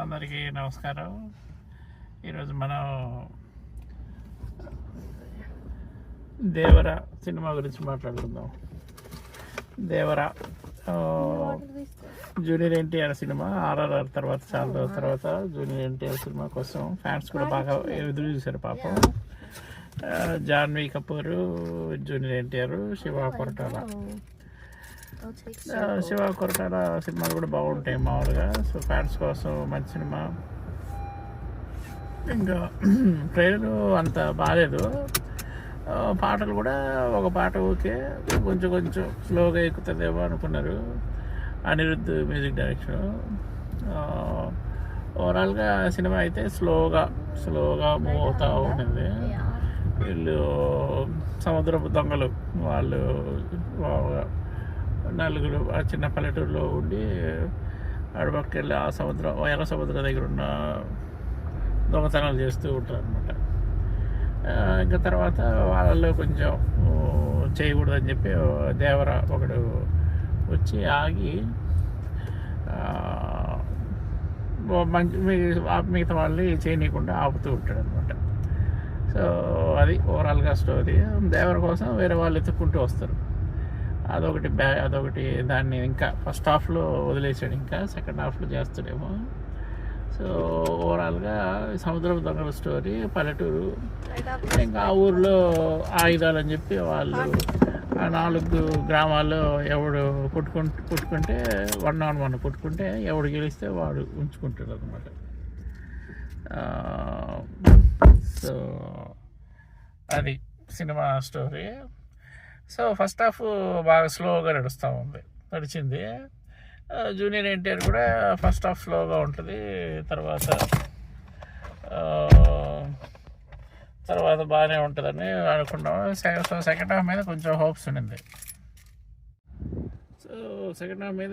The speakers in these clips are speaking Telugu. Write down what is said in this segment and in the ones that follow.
అందరికీ నమస్కారం. ఈరోజు మనం దేవర సినిమా గురించి మాట్లాడుకుందాం. Devara junior NTR cinema RRR తర్వాత చాలా రోజుల తర్వాత జూనియర్ ఎన్టీఆర్ సినిమా కోసం ఫ్యాన్స్ కూడా బాగా ఎదురు చూశారు పాపం. Janhvi Kapoor junior NTR Siva Koratala. Shiva Koratala సినిమాలు కూడా బాగుంటాయి మామూలుగా. సో ఫ్యాన్స్ కోసం మంచి సినిమా. ఇంకా ట్రైలర్ అంత బాగాలేదు పాటలు కూడా ఒక పాట ఓకే కొంచెం కొంచెం స్లోగా ఎక్కుతుందేమో అనుకున్నారు. అనిరుద్ధ్ మ్యూజిక్ డైరెక్షన్ ఓవరాల్గా సినిమా అయితే స్లోగా స్లోగా మూవ్ అవుతూ ఉంటుంది వీళ్ళు సముద్రపు దొంగలు వాళ్ళు బాగా నలుగురు ఆ చిన్న పల్లెటూరులో ఉండి అడపక్కకి వెళ్ళి ఆ సముద్రం ఎర్ర సముద్రం దగ్గర ఉన్న దొంగతనాలు చేస్తూ ఉంటారు అనమాట ఇంకా తర్వాత వాళ్ళలో కొంచెం చేయకూడదని చెప్పి దేవర ఒకడు వచ్చి ఆగి మంచి మిగతా వాళ్ళని చేయనీయకుండా ఆపుతూ ఉంటాడు అనమాట సో అది ఓవరాల్గా స్టోరీ. దేవర కోసం వేరే వాళ్ళు ఎత్తుక్కుంటూ వస్తారు. అదొకటి బ్యా అదొకటి దాన్ని ఇంకా ఫస్ట్ హాఫ్లో వదిలేసాడు ఇంకా సెకండ్ హాఫ్లో చేస్తాడేమో. సో ఓవరాల్గా సముద్రపు దొంగల స్టోరీ పల్లెటూరు. ఇంకా ఆ ఊర్లో ఆయుధాలు అని చెప్పి వాళ్ళు ఆ నాలుగు గ్రామాల్లో ఎవడు పుట్టుకుంటే కొట్టుకుంటే వన్ ఆన్ వన్ పుట్టుకుంటే ఎవడు గెలిస్తే వాడు ఉంచుకుంటాడు అనమాట సో అది cinema story so first half బాగా స్లోగా నడుస్తూ ఉంది. నడిచింది. జూనియర్ ఎన్టీఆర్ కూడా ఫస్ట్ హాఫ్ స్లోగా ఉంటుంది. తర్వాత తర్వాత బాగానే ఉంటుందని అనుకున్నాం సో సెకండ్ హాఫ్ మీద కొంచెం హోప్స్ ఉండింది. సో సెకండ్ హాఫ్ మీద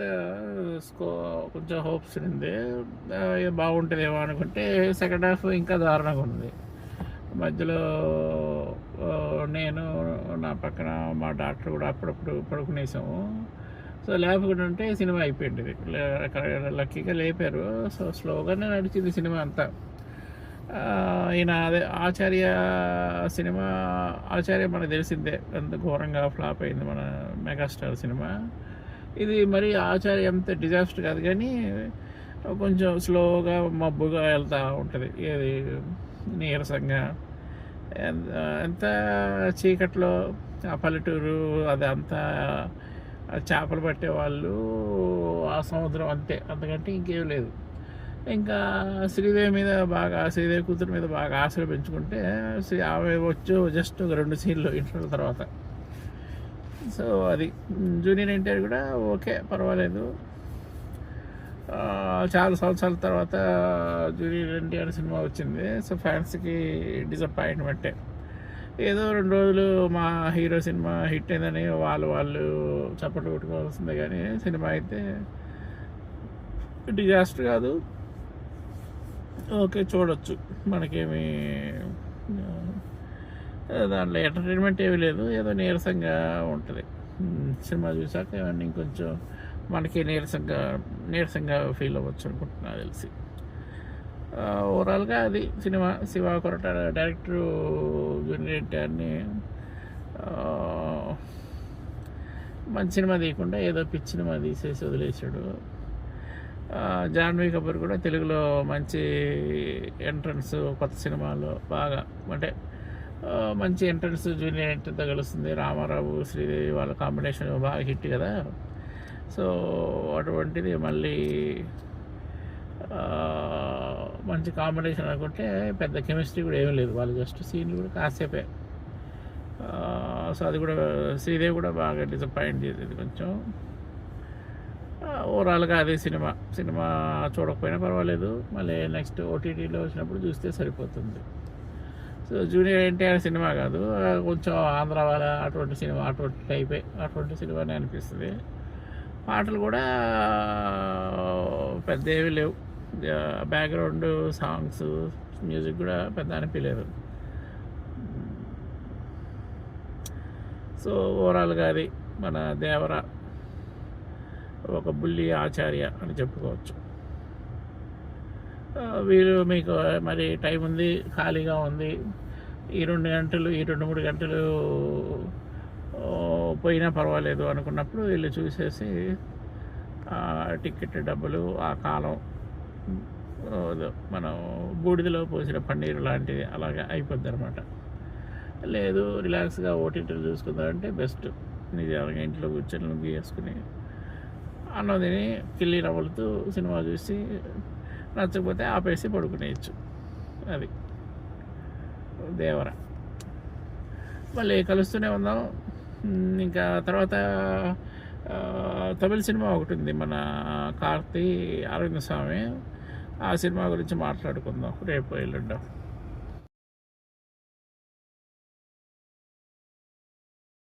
స్కో కొంచెం హోప్స్ ఉండింది. ఆ, బాగుంటుందేమో అనుకుంటే సెకండ్ హాఫ్ ఇంకా దారుణంగా ఉంది. మధ్యలో నా పక్కన మా డాక్టర్ కూడా అప్పుడప్పుడు పడుకునేసాము. సో లేపకుండా ఉంటే సినిమా అయిపోయింది. లక్కీగా లేపారు. సో స్లోగానే నడిచింది సినిమా అంతా. ఈయన అదే ఆచార్య సినిమా ఆచార్య మనకు తెలిసిందే. ఎంత ఘోరంగా ఫ్లాప్ అయింది మన మెగాస్టార్ సినిమా. ఇది మరి ఆచార్య అంత డిజాస్టర్ కాదు కానీ కొంచెం స్లోగా మబ్బుగా వెళ్తూ ఉంటుంది. ఏది నీరసంగా. ఎంత ఎంత చీకట్లో ఆ పల్లెటూరు అదంతా చేపలు పట్టే వాళ్ళు ఆ సముద్రం అంతే. అంతకంటే ఇంకేం లేదు. ఇంకా శ్రీదేవి మీద బాగా శ్రీదేవి కూతురు మీద బాగా ఆశలు పెంచుకుంటే శ్రీ ఆమె వచ్చు జస్ట్ ఒక రెండు సీన్లు ఇంటర్వ్యూ తర్వాత. సో అది. జూనియర్ ఎన్టీఆర్ కూడా ఓకే పర్వాలేదు. చాలా సంవత్సరాల తర్వాత జూనియర్ ఎన్టీఆర్ సినిమా వచ్చింది. సో ఫ్యాన్స్కి డిసప్పాయింట్మెంటే ఏదో రెండు రోజులు మా హీరో సినిమా హిట్ అయిందని వాళ్ళు వాళ్ళు చప్పట్లు కొట్టుకోవాల్సిందే కానీ సినిమా అయితే డిజాస్టర్ కాదు. ఓకే చూడొచ్చు. మనకేమి దాంట్లో ఎంటర్టైన్మెంట్ ఏమీ లేదు. ఏదో నీరసంగా ఉంటుంది. సినిమా చూసాక ఏమన్నా ఇంకొంచెం మనకి నీరసంగా నీరసంగా ఫీల్ అవ్వచ్చు అనుకుంటున్నా తెలిసి. ఓవరాల్గా అది cinema Siva Koratala director junior ఎన్టీఆర్ని మంచి సినిమా తీయకుండా ఏదో పిచ్చి సినిమా తీసేసి వదిలేసాడు జాన్వీ కబుర్ కపూర్ కూడా తెలుగులో మంచి ఎంట్రన్స్ కొత్త సినిమాలో బాగా అంటే మంచి ఎంట్రన్స్ జూనియర్ ఎంట్రన్తో కలుస్తుంది. రామారావు శ్రీదేవి వాళ్ళ కాంబినేషన్ బాగా హిట్ కదా. సో అటువంటిది మళ్ళీ మంచి కాంబినేషన్ అనుకుంటే పెద్ద కెమిస్ట్రీ కూడా ఏమీ లేదు. వాళ్ళు జస్ట్ సీన్లు కూడా కాసేపే. సో అది కూడా శ్రీదేవి కూడా బాగా డిసప్పాయింట్ చేసేది కొంచెం. ఓవరాల్గా అదే సినిమా. సినిమా చూడకపోయినా పర్వాలేదు. మళ్ళీ నెక్స్ట్ ఓటీటీలో వచ్చినప్పుడు చూస్తే సరిపోతుంది. సో జూనియర్ ఎన్టీఆర్ సినిమా కాదు. కొంచెం ఆంధ్ర వాళ్ళ అటువంటి సినిమా అటువంటి టైపే అటువంటి సినిమానే అనిపిస్తుంది. పాటలు కూడా పెద్ద ఏవి లేవు. బ్యాక్గ్రౌండ్ సాంగ్స్ మ్యూజిక్ కూడా పెద్ద అనిపించలేదు సో ఓవరాల్గా అది మన దేవర ఒక బుల్లి ఆచార్య అని చెప్పుకోవచ్చు. వీరు మీకు మరి టైం ఉంది ఖాళీగా ఉంది. ఈ రెండు గంటలు ఈ రెండు మూడు గంటలు పోయినా పర్వాలేదు అనుకున్నప్పుడు వీళ్ళు చూసేసి టికెట్ డబ్బులు ఆ కాలం మనం బూడిదలో పోసిన పన్నీరు లాంటివి అలాగే అయిపోద్ది అనమాట లేదు రిలాక్స్గా ఓటీటీలు చూసుకుందామంటే బెస్ట్. నిజంగా ఇంట్లో కూర్చొని లుంగి వేసుకుని అన్నం తిని కిల్లి నవ్వులుతూ సినిమా చూసి నచ్చకపోతే ఆపేసి పడుకునేయచ్చు. అది. దేవర. మళ్ళీ కలుస్తూనే ఉందాం. ఇంకా తర్వాత తమిళ సినిమా ఒకటి ఉంది మన కార్తీ అరవింద స్వామి ఆ సినిమా గురించి మాట్లాడుకుందాం రేపు ఎల్లుండాం.